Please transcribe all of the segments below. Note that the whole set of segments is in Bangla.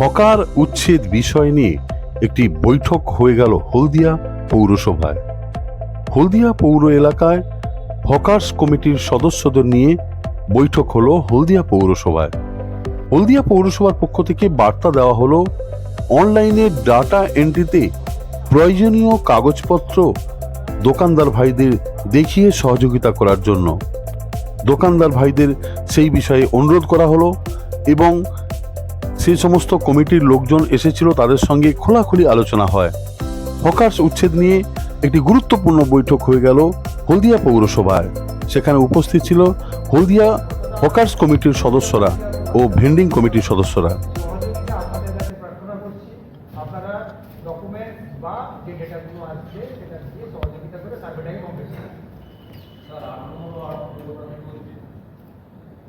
হকার উচ্ছেদ বিষয় নিয়ে একটি বৈঠক হয়ে গেল হলদিয়া পৌরসভায়। হলদিয়া পৌর এলাকায় হকার্স কমিটির সদস্যদের নিয়ে বৈঠক হলো হলদিয়া পৌরসভায়। হলদিয়া পৌরসভার পক্ষ থেকে বার্তা দেওয়া হলো, অনলাইনে ডাটা এন্ট্রিতে প্রয়োজনীয় কাগজপত্র দোকানদার ভাইদের দেখিয়ে সহযোগিতা করার জন্য। দোকানদার ভাইদের সেই বিষয়ে অনুরোধ করা হলো এবং সেই সমস্ত কমিটির লোকজন এসেছিল তাদের সঙ্গে খোলাখুলি আলোচনা হয়। হকার্স উচ্ছেদ নিয়ে একটি গুরুত্বপূর্ণ বৈঠক হয়ে গেল হলদিয়া পৌরসভায় সেখানে উপস্থিত ছিল হলদিয়া হকার্স কমিটির সদস্যরা ও ভেন্ডিং কমিটির সদস্যরা কাছে প্রার্থনা করছি আপনারা ডকুমেন্ট বা যে ডেটাগুলো আসছে সেটা দিয়ে সহযোগিতা করে সার্ভেটাকে কমপ্লিট করুন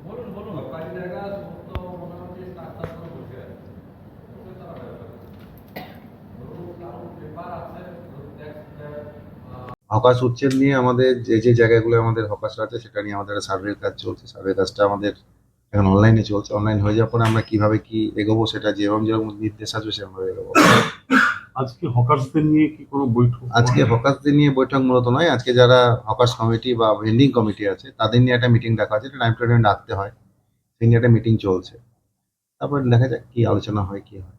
বলুন বলুন কাজী জায়গা সমস্ত মোটামুটি স্টার্ট করে বসে আছে ওকে তারা হয়ে যাবে ধরুন কারণ পেপার আছে ধরুন ট্যাক্স হকাস উচ্ছেদ নিয়ে আমাদের যে যে জায়গাগুলো আমাদের হকাস আছে সেটা নিয়ে আমাদের সার্ভের কাজ চলছে। সার্ভে কাজটা আমাদের এখন অনলাইনে চলছে। অনলাইন হয়ে যাওয়ার পরে আমরা কীভাবে কি এগোবো সেটা যেরকম যেরকম নির্দেশ আসবে সেভাবে এগোবো। আজকে হকার্সদের নিয়ে কি কোনো বৈঠক? আজকে হকাসদের নিয়ে বৈঠক মূলত নয়। আজকে যারা হকার্স কমিটি বা ভেন্ডিং কমিটি আছে তাদের নিয়ে একটা মিটিং ডাকা আছে। টাইম টু টাইম ডাকতে হয়। সেই নিয়ে একটা মিটিং চলছে। তারপর দেখা যাক কি আলোচনা হয় কি হয়।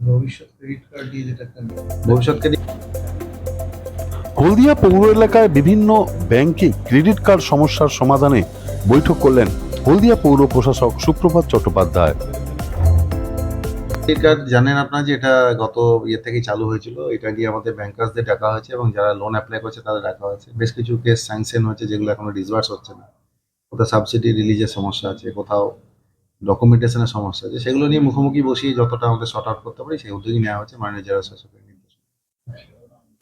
ভবিষ্যৎ ক্রেডিট কার্ড দিয়ে যেটা ভবিষ্যৎ নিয়ে হলদিয়া পৌর এলাকায় বিভিন্ন ব্যাংকে ক্রেডিট কার্ড সমস্যার সমাধানে বৈঠক করলেন হলদিয়া পৌর প্রশাসক সুপ্রভাত চট্টোপাধ্যায়। কার্ড, জানেন আপনারা যে এটা গত ইয়ে থেকে চালু হয়েছিল, এটা নিয়ে আমাদের ব্যাংকার্সদের ডাকা হয়েছে এবং যারা লোন অ্যাপ্লাই করছে তাদের ডাকা হয়েছে। বেশ কিছু কেস স্যাংশন হয়েছে যেগুলো এখনও ডিসবার্স হচ্ছে না। কোথাও সাবসিডি রিলিজের সমস্যা আছে, কোথাও ডকুমেন্টেশনের সমস্যা আছে, সেগুলো নিয়ে মুখোমুখি বসিয়ে যতটা আমাদের শর্ট আউট করতে পারি, সেই উদ্যোগই নেওয়া হচ্ছে নির্দেশ